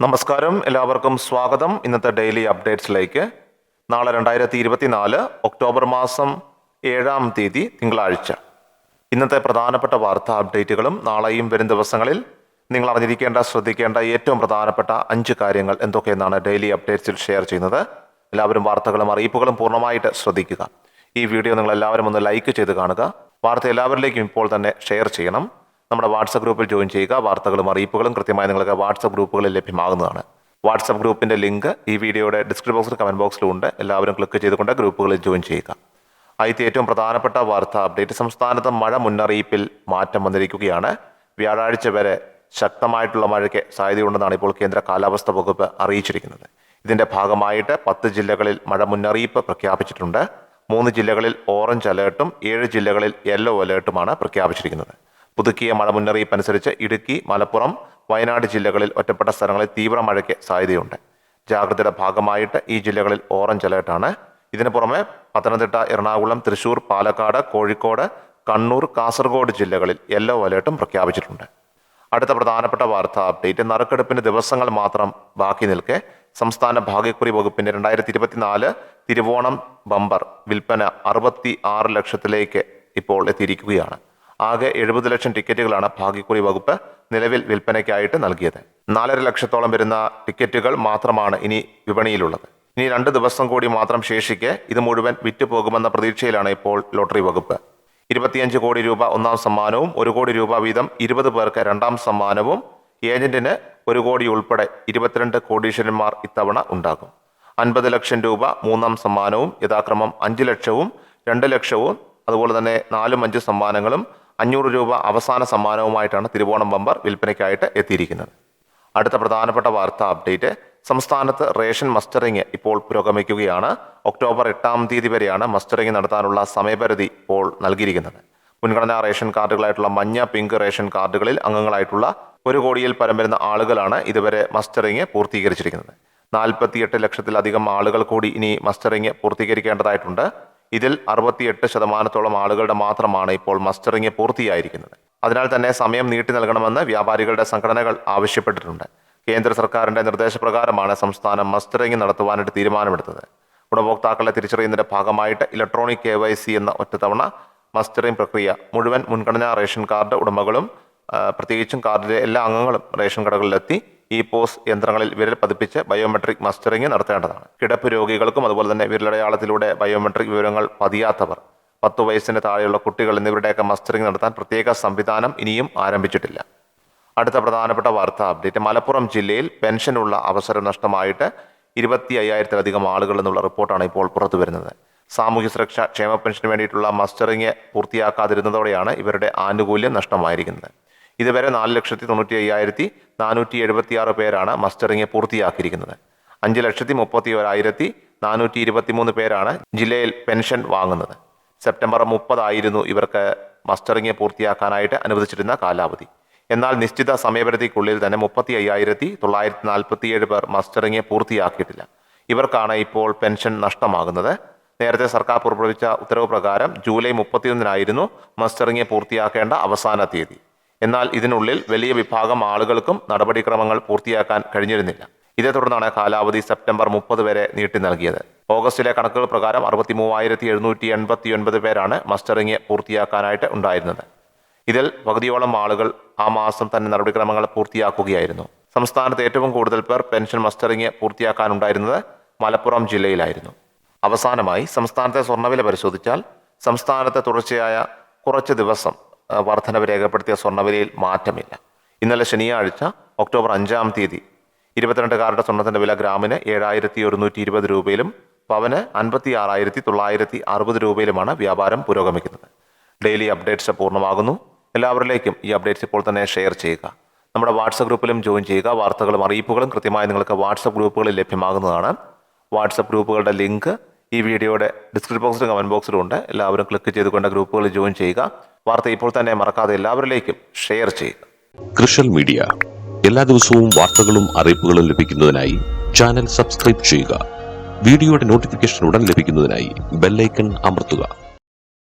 നമസ്കാരം. എല്ലാവർക്കും സ്വാഗതം. ഇന്നത്തെ ഡെയിലി അപ്ഡേറ്റ്സിലേക്ക്. നാളെ രണ്ടായിരത്തി ഇരുപത്തിനാല് ഒക്ടോബർ മാസം ഏഴാം തീയതി തിങ്കളാഴ്ച. ഇന്നത്തെ പ്രധാനപ്പെട്ട വാർത്താ അപ്ഡേറ്റുകളും നാളെയും വരും ദിവസങ്ങളിൽ നിങ്ങൾ അറിഞ്ഞിരിക്കേണ്ട ശ്രദ്ധിക്കേണ്ട ഏറ്റവും പ്രധാനപ്പെട്ട അഞ്ച് കാര്യങ്ങൾ എന്തൊക്കെയെന്നാണ് ഡെയിലി അപ്ഡേറ്റ്സിൽ ഷെയർ ചെയ്യുന്നത്. എല്ലാവരും വാർത്തകളും അറിയിപ്പുകളും പൂർണമായിട്ട് ശ്രദ്ധിക്കുക. ഈ വീഡിയോ നിങ്ങൾ എല്ലാവരും ഒന്ന് ലൈക്ക് ചെയ്ത് കാണുക. വാർത്ത എല്ലാവരിലേക്കും ഇപ്പോൾ തന്നെ ഷെയർ ചെയ്യണം. നമ്മുടെ വാട്സപ്പ് ഗ്രൂപ്പിൽ ജോയിൻ ചെയ്യുക വാർത്തകളും അറിയിപ്പുകളും കൃത്യമായി നിങ്ങൾക്ക് വാട്സപ്പ് ഗ്രൂപ്പുകളിൽ ലഭ്യമാകുന്നതാണ്. വാട്സപ്പ് ഗ്രൂപ്പിന്റെ ലിങ്ക് ഈ വീഡിയോയുടെ ഡിസ്ക്രിപ്ഷൻ ബോക്സിൽ കമന്റ് ബോക്സിലും ഉണ്ട്. എല്ലാവരും ക്ലിക്ക് ചെയ്തുകൊണ്ട് ഗ്രൂപ്പുകളിൽ ജോയിൻ ചെയ്യുക. ആദ്യത്തെ ഏറ്റവും പ്രധാനപ്പെട്ട വാർത്ത അപ്ഡേറ്റ്. സംസ്ഥാനത്ത് മഴ മുന്നറിയിപ്പിൽ മാറ്റം വന്നിരിക്കുകയാണ്. വ്യാഴാഴ്ച വരെ ശക്തമായിട്ടുള്ള മഴയ്ക്ക് സാധ്യതയുണ്ടെന്നാണ് ഇപ്പോൾ കേന്ദ്ര കാലാവസ്ഥാ വകുപ്പ് അറിയിച്ചിരിക്കുന്നത്. ഇതിന്റെ ഭാഗമായിട്ട് പത്ത് ജില്ലകളിൽ മഴ മുന്നറിയിപ്പ് പ്രഖ്യാപിച്ചിട്ടുണ്ട്. മൂന്ന് ജില്ലകളിൽ ഓറഞ്ച് അലേർട്ടും ഏഴ് ജില്ലകളിൽ യെല്ലോ അലേർട്ടുമാണ് പ്രഖ്യാപിച്ചിരിക്കുന്നത്. പുതുക്കിയ മഴ മുന്നറിയിപ്പ് അനുസരിച്ച് ഇടുക്കി മലപ്പുറം വയനാട് ജില്ലകളിൽ ഒറ്റപ്പെട്ട സ്ഥലങ്ങളിൽ തീവ്ര മഴയ്ക്ക് സാധ്യതയുണ്ട്. ജാഗ്രതയുടെ ഭാഗമായിട്ട് ഈ ജില്ലകളിൽ ഓറഞ്ച് അലേർട്ടാണ് ഇതിനു പുറമെ പത്തനംതിട്ട എറണാകുളം തൃശൂർ പാലക്കാട് കോഴിക്കോട് കണ്ണൂർ കാസർഗോഡ് ജില്ലകളിൽ യെല്ലോ അലേർട്ടും പ്രഖ്യാപിച്ചിട്ടുണ്ട്. അടുത്ത പ്രധാനപ്പെട്ട വാർത്താ അപ്ഡേറ്റ് നറുക്കെടുപ്പിന് ദിവസങ്ങൾ മാത്രം ബാക്കി നിൽക്കെ സംസ്ഥാന ഭാഗ്യക്കുറി വകുപ്പിന്റെ രണ്ടായിരത്തി ഇരുപത്തിനാല് തിരുവോണം ബമ്പർ വിൽപ്പന അറുപത്തി ആറ് ലക്ഷത്തിലേക്ക് ഇപ്പോൾ എത്തിയിരിക്കുകയാണ്. ആകെ എഴുപത് ലക്ഷം ടിക്കറ്റുകളാണ് ഭാഗ്യക്കുറി വകുപ്പ് നിലവിൽ വിൽപ്പനയ്ക്കായിട്ട് നൽകിയത്. നാലര ലക്ഷത്തോളം വരുന്ന ടിക്കറ്റുകൾ മാത്രമാണ് ഇനി വിപണിയിലുള്ളത്. ഇനി രണ്ട് ദിവസം കൂടി മാത്രം ശേഷിക്കെ ഇത് മുഴുവൻ വിറ്റുപോകുമെന്ന പ്രതീക്ഷയിലാണ് ഇപ്പോൾ ലോട്ടറി വകുപ്പ്. ഇരുപത്തിയഞ്ച് കോടി രൂപ ഒന്നാം സമ്മാനവും ഒരു കോടി രൂപ വീതം ഇരുപത് പേർക്ക് രണ്ടാം സമ്മാനവും. ഏജന്റിന് ഒരു കോടി ഉൾപ്പെടെ ഇരുപത്തിരണ്ട് കോടീശ്വരന്മാർ ഇത്തവണ ഉണ്ടാകും. അൻപത് ലക്ഷം രൂപ മൂന്നാം സമ്മാനവും യഥാക്രമം അഞ്ച് ലക്ഷവും രണ്ട് ലക്ഷവും അതുപോലെ തന്നെ നാലും അഞ്ച് സമ്മാനങ്ങളും അഞ്ഞൂറ് രൂപ അവസാന സമ്മാനവുമായിട്ടാണ് തിരുവോണം ബമ്പർ വിൽപ്പനയ്ക്കായിട്ട് എത്തിയിരിക്കുന്നത്. അടുത്ത പ്രധാനപ്പെട്ട വാർത്താ അപ്ഡേറ്റ് സംസ്ഥാനത്ത് റേഷൻ മസ്റ്ററിംഗ് ഇപ്പോൾ പുരോഗമിക്കുകയാണ്. ഒക്ടോബർ എട്ടാം തീയതി വരെയാണ് മസ്റ്ററിംഗ് നടത്താനുള്ള സമയപരിധി ഇപ്പോൾ നൽകിയിരിക്കുന്നത്. മുൻഗണനാ റേഷൻ കാർഡുകളായിട്ടുള്ള മഞ്ഞ പിങ്ക് റേഷൻ കാർഡുകളിൽ അംഗങ്ങളായിട്ടുള്ള ഒരു കോടിയിൽ പരം വരുന്ന ആളുകളാണ് ഇതുവരെ മസ്റ്ററിംഗ് പൂർത്തീകരിച്ചിരിക്കുന്നത്. നാൽപ്പത്തിയെട്ട് ലക്ഷത്തിലധികം ആളുകൾ കൂടി ഇനി മസ്റ്ററിംഗ് പൂർത്തീകരിക്കേണ്ടതായിട്ടുണ്ട്. ഇതിൽ അറുപത്തിയെട്ട് ശതമാനത്തോളം ആളുകളുടെ മാത്രമാണ് ഇപ്പോൾ മസ്റ്ററിംഗ് പൂർത്തിയായിരിക്കുന്നത്. അതിനാൽ തന്നെ സമയം നീട്ടി നൽകണമെന്ന് വ്യാപാരികളുടെ സംഘടനകൾ ആവശ്യപ്പെട്ടിട്ടുണ്ട്. കേന്ദ്ര സർക്കാരിന്റെ നിർദ്ദേശപ്രകാരമാണ് സംസ്ഥാനം മസ്റ്ററിംഗ് നടത്തുവാനായിട്ട് തീരുമാനമെടുത്തത്. ഗുണഭോക്താക്കളെ തിരിച്ചറിയുന്നതിന്റെ ഭാഗമായിട്ട് ഇലക്ട്രോണിക് കെ വൈ സി എന്ന ഒറ്റത്തവണ മസ്റ്ററിംഗ് പ്രക്രിയ മുഴുവൻ മുൻഗണനാ റേഷൻ കാർഡ് ഉടമകളും പ്രത്യേകിച്ചും കാർഡിലെ എല്ലാ അംഗങ്ങളും റേഷൻ കടകളിലെത്തി ഈ പോസ് യന്ത്രങ്ങളിൽ വിരൽ പതിപ്പിച്ച് ബയോമെട്രിക് മസ്റ്ററിംഗ് നടത്തേണ്ടതാണ്. കിടപ്പ് രോഗികൾക്കും അതുപോലെ തന്നെ വിരലടയാളത്തിലൂടെ ബയോമെട്രിക് വിവരങ്ങൾ പതിയാത്തവർ പത്ത് വയസ്സിന് താഴെയുള്ള കുട്ടികൾ എന്നിവരുടെയൊക്കെ മസ്റ്ററിംഗ് നടത്താൻ പ്രത്യേക സംവിധാനം ഇനിയും ആരംഭിച്ചിട്ടില്ല. അടുത്ത പ്രധാനപ്പെട്ട വാർത്താ അപ്ഡേറ്റ്. മലപ്പുറം ജില്ലയിൽ പെൻഷനുള്ള അവസരം നഷ്ടമായിട്ട് ഇരുപത്തി അയ്യായിരത്തിലധികം ആളുകൾ എന്നുള്ള റിപ്പോർട്ടാണ് ഇപ്പോൾ പുറത്തു വരുന്നത്. സാമൂഹ്യ സുരക്ഷ ക്ഷേമ പെൻഷന് വേണ്ടിയിട്ടുള്ള മസ്റ്ററിംഗ് പൂർത്തിയാക്കാതിരുന്നതോടെയാണ് ഇവരുടെ ആനുകൂല്യം നഷ്ടമായിരിക്കുന്നത്. ഇതുവരെ നാല് ലക്ഷത്തി തൊണ്ണൂറ്റി അയ്യായിരത്തി നാനൂറ്റി എഴുപത്തി ആറ് പേരാണ് മസ്റ്ററിംഗ് പൂർത്തിയാക്കിയിരിക്കുന്നത്. അഞ്ച് ലക്ഷത്തി മുപ്പത്തി ഒരായിരത്തി നാനൂറ്റി ഇരുപത്തി മൂന്ന് പേരാണ് ജില്ലയിൽ പെൻഷൻ വാങ്ങുന്നത്. സെപ്റ്റംബർ മുപ്പതായിരുന്നു ഇവർക്ക് മസ്റ്ററിംഗ് പൂർത്തിയാക്കാനായിട്ട് അനുവദിച്ചിരുന്ന കാലാവധി. എന്നാൽ നിശ്ചിത സമയപരിധിക്കുള്ളിൽ തന്നെ മുപ്പത്തി അയ്യായിരത്തി തൊള്ളായിരത്തി നാൽപ്പത്തിയേഴ് പേർ മസ്റ്ററിംഗ് പൂർത്തിയാക്കിയിട്ടില്ല. ഇവർക്കാണ് ഇപ്പോൾ പെൻഷൻ നഷ്ടമാകുന്നത്. നേരത്തെ സർക്കാർ പുറപ്പെടുവിച്ച ഉത്തരവ് പ്രകാരം ജൂലൈ മുപ്പത്തിയൊന്നിനായിരുന്നു മസ്റ്ററിംഗ് പൂർത്തിയാക്കേണ്ട അവസാന തീയതി. എന്നാൽ ഇതിനുള്ളിൽ വലിയ വിഭാഗം ആളുകൾക്കും നടപടിക്രമങ്ങൾ പൂർത്തിയാക്കാൻ കഴിഞ്ഞിരുന്നില്ല. ഇതേ തുടർന്നാണ് കാലാവധി സെപ്റ്റംബർ മുപ്പത് വരെ നീട്ടി നൽകിയത്. ഓഗസ്റ്റിലെ കണക്കുകൾ പ്രകാരം അറുപത്തി മൂവായിരത്തി എഴുന്നൂറ്റി എൺപത്തി ഒൻപത് പേരാണ് മസ്റ്ററിംഗ് പൂർത്തിയാക്കാനായിട്ട് ഉണ്ടായിരുന്നത്. ഇതിൽ പകുതിയോളം ആളുകൾ ആ മാസം തന്നെ നടപടിക്രമങ്ങൾ പൂർത്തിയാക്കുകയായിരുന്നു. സംസ്ഥാനത്ത് ഏറ്റവും കൂടുതൽ പേർ പെൻഷൻ മസ്റ്ററിംഗ് പൂർത്തിയാക്കാനുണ്ടായിരുന്നത് മലപ്പുറം ജില്ലയിലായിരുന്നു. അവസാനമായി സംസ്ഥാനത്തെ സ്വർണവില പരിശോധിച്ചാൽ സംസ്ഥാനത്തെ തുടർച്ചയായ കുറച്ച് ദിവസം വർധനവ് രേഖപ്പെടുത്തിയ സ്വർണവിലയിൽ മാറ്റമില്ല. ഇന്നലെ ശനിയാഴ്ച ഒക്ടോബർ അഞ്ചാം തീയതി ഇരുപത്തിരണ്ട് കാറുടെ സ്വർണത്തിന്റെ വില ഗ്രാമിന് ഏഴായിരത്തി ഒരുന്നൂറ്റി ഇരുപത് രൂപയിലും പവന് അൻപത്തി ആറായിരത്തി തൊള്ളായിരത്തി അറുപത് രൂപയിലുമാണ് വ്യാപാരം പുരോഗമിക്കുന്നത്. ഡെയിലി അപ്ഡേറ്റ്സ് പൂർണമാകുന്നു. എല്ലാവരിലേക്കും ഈ അപ്ഡേറ്റ്സ് ഇപ്പോൾ തന്നെ ഷെയർ ചെയ്യുക. നമ്മുടെ വാട്സപ്പ് ഗ്രൂപ്പിലും ജോയിൻ ചെയ്യുക. വാർത്തകളും അറിയിപ്പുകളും കൃത്യമായി നിങ്ങൾക്ക് വാട്സപ്പ് ഗ്രൂപ്പുകളിൽ ലഭ്യമാകുന്നതാണ്. വാട്സപ്പ് ഗ്രൂപ്പുകളുടെ ലിങ്ക് ഈ വീഡിയോയുടെ ഡിസ്ക്രിപ്ഷൻ ബോക്സിലും കമന്റ് ബോക്സിലും ഉണ്ട്. എല്ലാവരും ക്ലിക്ക് ചെയ്തുകൊണ്ട് ഗ്രൂപ്പുകളിൽ ജോയിൻ ചെയ്യുക. വാർത്ത ഇപ്പോൾ തന്നെ മറക്കാതെ എല്ലാവരിലേക്കും ഷെയർ ചെയ്യുക. കൃഷൽ മീഡിയ. എല്ലാ ദിവസവും വാർത്തകളും അറിയിപ്പുകളും ലഭിക്കുന്നതിനായി ചാനൽ സബ്സ്ക്രൈബ് ചെയ്യുക. വീഡിയോയുടെ നോട്ടിഫിക്കേഷൻ ഉടൻ ലഭിക്കുന്നതിനായി ബെല്ലൈക്കൺ അമർത്തുക.